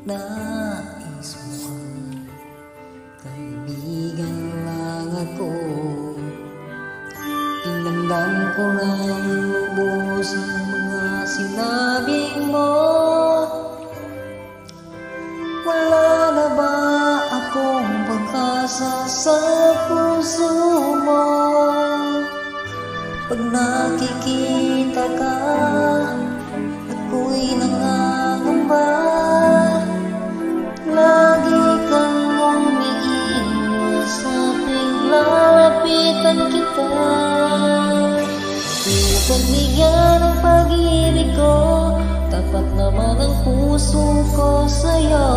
Nais mo Kaibigan lang ako. Inandam ko na lubos ang mga sinabi mo. Wala na ba akong pag-asa sa puso mo? Pag nakikita ka lalapitan kita. Di pagbigyan ng pag-ibig ko Tapat naman ang puso ko sa'yo